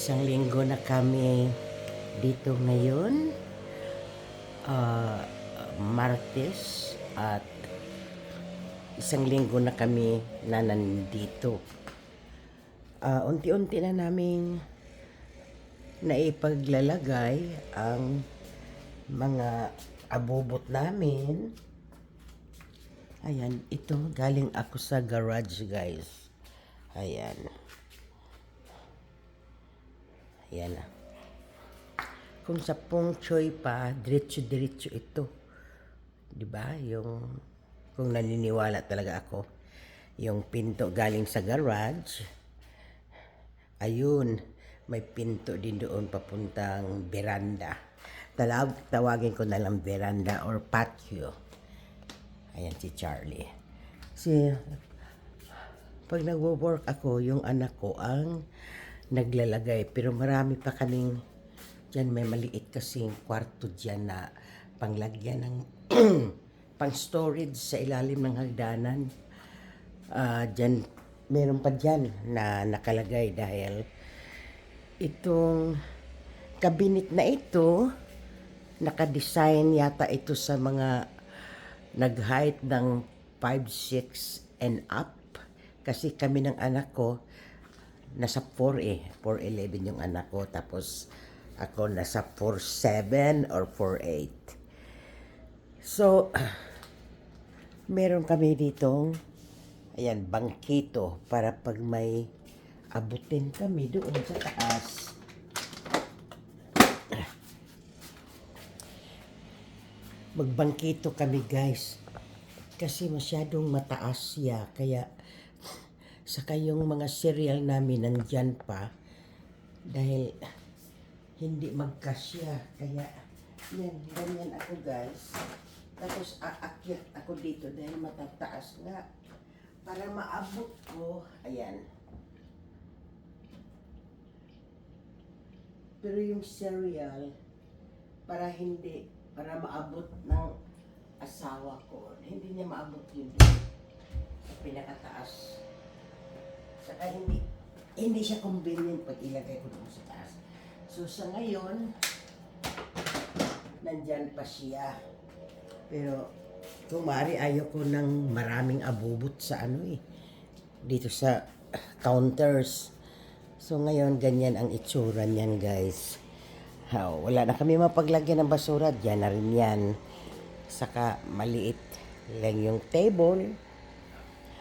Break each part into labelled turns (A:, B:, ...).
A: Isang linggo na kami dito ngayon. Ah, Martes at isang linggo na kami na nandito. Ah, unti-unti na naming naipaglalagay ang mga abubot namin. Ayan, ito galing ako sa garage guys. Ayan. Ayan na. Kung sa pong choy pa, diretso-diretso ito. 'Di ba? Yung kung naniniwala talaga ako, yung pinto galing sa garage, ayun, may pinto din doon papuntang veranda. Talag, tawagin ko na lang veranda or patio. Ayan si Charlie. Si pag nagwo-work ako, yung anak ko ang naglalagay. Pero marami pa kaming, dyan may maliit kasing kwarto dyan na panglagyan ng pang storage sa ilalim ng hagdanan. Ah, dyan, meron pa dyan na nakalagay dahil itong cabinet na ito, nakadesign yata ito sa mga nag-height ng 5'6 and up. Kasi kami ng anak ko, nasa 4 eh. 4'11 yung anak ko. Tapos ako nasa 4'7 or 4'8. So, meron kami ditong, ayan, bangkito para pag may abutin kami doon sa taas. Magbangkito kami guys. Kasi masyadong mataas siya. Kaya saka yung mga cereal namin nandyan pa. Dahil hindi magkasya. Kaya yan, ganyan ako guys. Tapos aakyat ako dito dahil matataas nga. Para maabot ko, ayan. Pero yung cereal, para hindi, para maabot ng asawa ko, hindi niya maabot yun. Sa pinakataas. Saka hindi, hindi siya convenient pag ilagay ko doon sa taas. So sa ngayon, nandyan pa siya. Pero kung maaari ayaw ko ng maraming abubot sa ano eh. Dito sa counters. So ngayon ganyan ang itsura niyan guys. Oh, wala na kami mapaglagyan ng basura. Diyan na rin yan. Saka maliit lang yung table.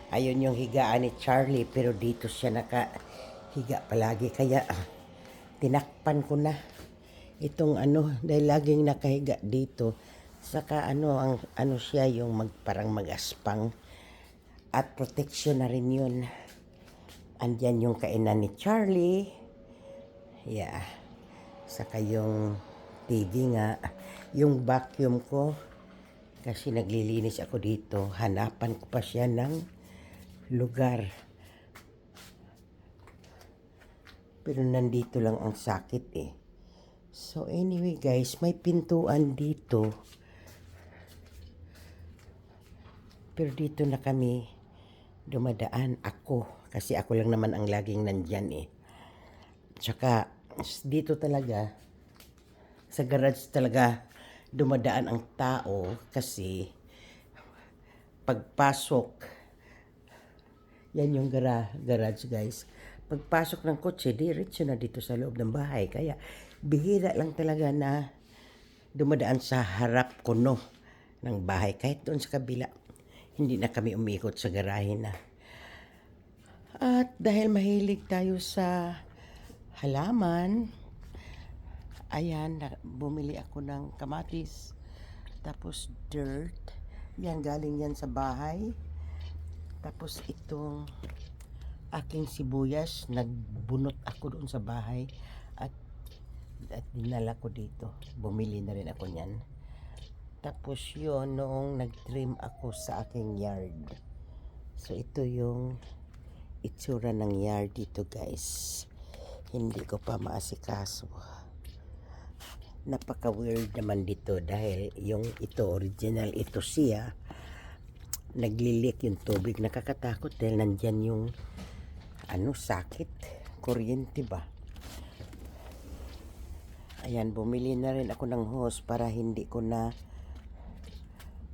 A: Ayun yung higaan ni Charlie pero dito siya nakahiga palagi. Kaya ah, tinakpan ko na itong ano dahil laging nakahiga dito. Saka ano ang ano siya yung mag, parang magaspang at protection na rin yun. Andyan yung kainan ni Charlie. Yeah. Saka yung TV nga. Yung vacuum ko. Kasi naglilinis ako dito. Hanapan ko pa siya ng lugar. Pero nandito lang ang sakit eh. So anyway guys, may pintuan dito. Pero dito na kami dumadaan ako. Kasi ako lang naman ang laging nandyan eh. Tsaka dito talaga, sa garage talaga dumadaan ang tao kasi pagpasok, yan yung gara, garage guys. Pagpasok ng kotse, diretso na dito sa loob ng bahay. Kaya bihira lang talaga na dumadaan sa harap ko no ng bahay. Kahit doon sa kabila, hindi na kami umikot sa garahe na. At dahil mahilig tayo sa halaman, ayan, bumili ako ng kamatis, tapos dirt. Yan, galing yan sa bahay. Tapos itong aking sibuyas, nagbunot ako doon sa bahay at at dinala ko dito. Bumili na rin ako niyan. Tapos yon noong nag-trim ako sa aking yard. So ito yung itsura ng yard dito guys. Hindi ko pa maasikaso. Napaka-weird naman dito dahil yung ito original ito siya naglilik yung tubig nakakatakot dahil nandyan yung ano sakit kuryente ba Ayan, bumili na rin ako ng hose para hindi ko na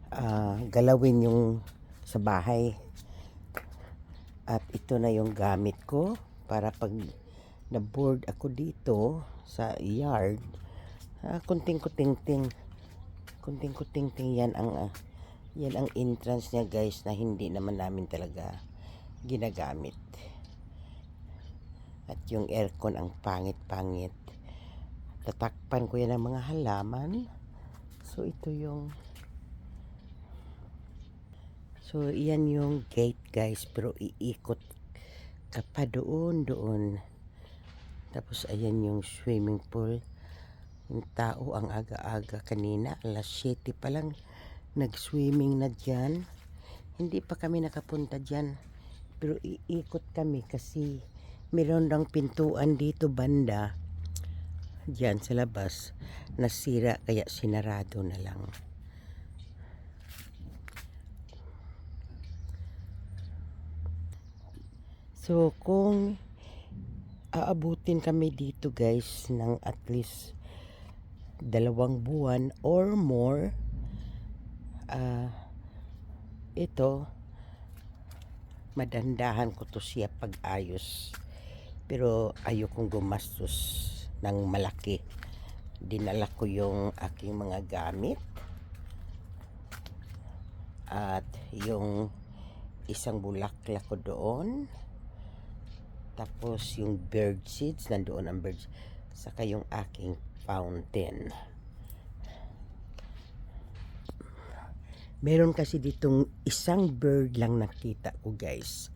A: ah, galawin yung sa bahay. At ito na yung gamit ko para pag na-board ako dito sa yard, ah, kunting kuting-ting. Kunting kuting-ting yan ang ah, yan ang entrance niya guys na hindi naman namin talaga ginagamit. At yung aircon ang pangit-pangit. Tatakpan ko yan ng mga halaman. So ito yung So iyan yung gate guys pero iikot ka pa doon doon. Tapos ayan yung swimming pool. Yung tao ang aga-aga kanina, alas 7 pa lang nag-swimming na dyan. Hindi pa kami nakapunta dyan. Pero iikot kami kasi meron lang pintuan dito banda. Dyan sa labas. Nasira kaya sinarado na lang. So kung aabutin kami dito guys ng at least dalawang buwan or more ah ito madandahan ko to siya pag-ayos. Pero ayokong gumastos ng malaki. Dinala ko yung aking mga gamit. At yung isang bulaklak ko doon. Tapos yung bird seeds nandoon ang bird saka yung aking fountain meron kasi ditong isang bird lang nakita ko guys.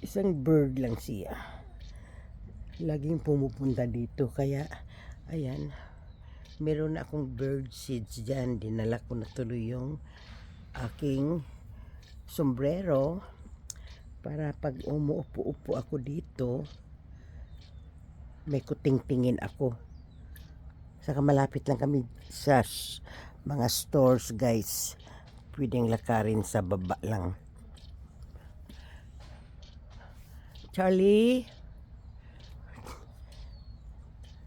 A: Isang bird lang siya. Laging pumupunta dito kaya ayan. Meron na akong bird seeds dyan. Dinala ko na tuloy yung aking sombrero para pag umuupo-upo ako dito may kuting-tingin ako. Saka malapit lang kami sa mga stores guys pwedeng lakarin sa baba lang. Charlie?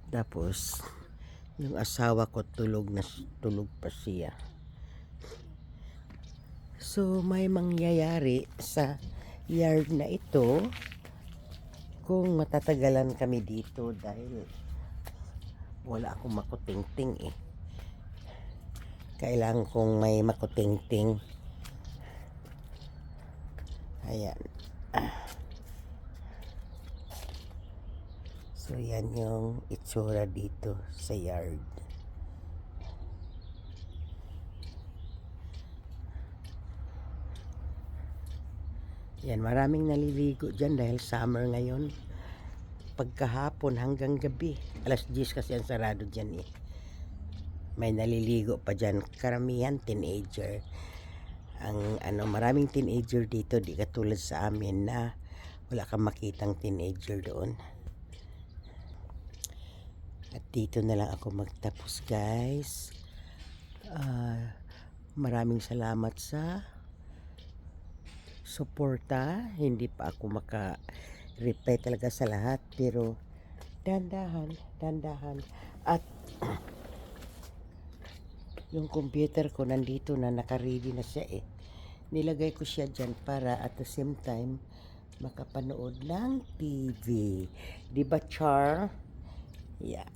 A: Tapos yung asawa ko tulog na tulog pa siya. So may mangyayari sa yard na ito kung matatagalan kami dito dahil wala akong makutingting eh. Kailangan kong may makutingting. Ayan. So yan yung itsura dito sa yard. Yan, maraming naliligo dyan dahil summer ngayon. Pagkahapon hanggang gabi. Alas 10 kasi ang sarado dyan eh. May naliligo pa dyan. Karamihan teenager. Ang ano, maraming teenager dito. Di katulad sa amin na wala kang makitang teenager doon. At dito na lang ako magtapos guys. Ah, maraming salamat sa suporta. Hindi pa ako maka-reply talaga sa lahat. Pero, dandahan, dandahan. At, yung computer ko nandito na nakaready na siya eh. Nilagay ko siya dyan para at the same time makapanood ng TV. Di ba, Char? Yeah.